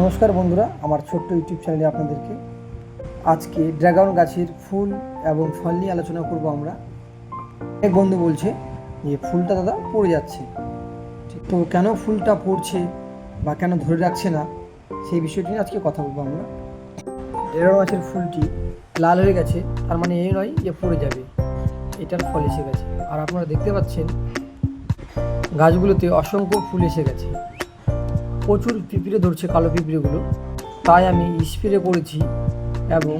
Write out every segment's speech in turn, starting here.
নমস্কার বন্ধুরা, আমার ছোট্ট ইউটিউব চ্যানেলে আপনাদেরকে আজকে ড্রাগন গাছের ফুল এবং ফল নিয়ে আলোচনা করব আমরা। এক বন্ধু বলছে যে, ফুলটা দাদা পড়ে যাচ্ছে। তো কেন ফুলটা পড়ছে বা কেন ধরে রাখছে না, সেই বিষয়টি নিয়ে আজকে কথা বলব আমরা। ড্রাগন গাছের ফুলটি লাল হয়ে গেছে, তার মানে এই নয় যে পড়ে যাবে, এটার ফল এসে গেছে। আর আপনারা দেখতে পাচ্ছেন গাছগুলোতে অসংখ্য ফুল এসে গেছে। প্রচুর পিঁপড়ে ধরছে কালো পিঁপড়েগুলো। তাই আমি স্প্রে করেছি এবং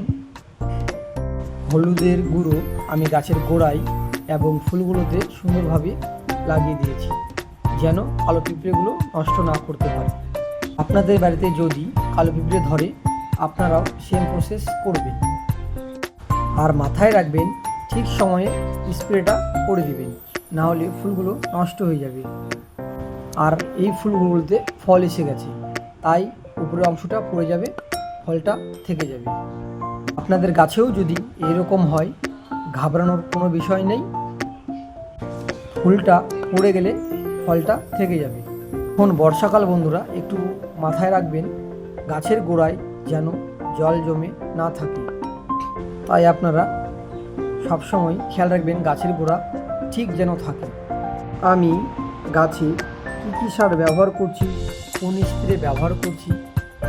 হলুদের গুঁড়ো আমি গাছের গোড়ায় এবং ফুলগুলোতে সুন্দরভাবে লাগিয়ে দিয়েছি, যেন কালো পিঁপড়েগুলো নষ্ট না করতে পারে। আপনাদের বাড়িতে যদি কালো পিঁপড়ে ধরে, আপনারাও সেম প্রসেস করবেন। আর মাথায় রাখবেন, ঠিক সময়ে স্প্রেটা করে দিবেন, না হলে ফুলগুলো নষ্ট হয়ে যাবে। আর এই ফুলগুলোতে ফল এসে গেছে। তাই উপরের অংশটা পড়ে যাবে, ফলটা থেকে যাবে। আপনাদের গাছেও যদি এরকম হয়, ঘাবড়ানোর কোনো বিষয় নেই। ফুলটা পড়ে গেলে ফলটা থেকে যাবে। এখন বর্ষাকাল বন্ধুরা, একটু মাথায় রাখবেন, গাছের গোড়ায় যেন জল জমে না থাকে। তাই আপনারা সবসময় খেয়াল রাখবেন, গাছের গোড়া ঠিক যেন থাকে। আমি গাছে কী কী সার ব্যবহার করছি, কোন স্প্রে ব্যবহার করছি,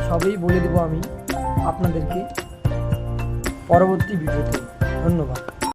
সবই বলে দেবো আমি আপনাদেরকে পরবর্তী ভিডিওতে। ধন্যবাদ।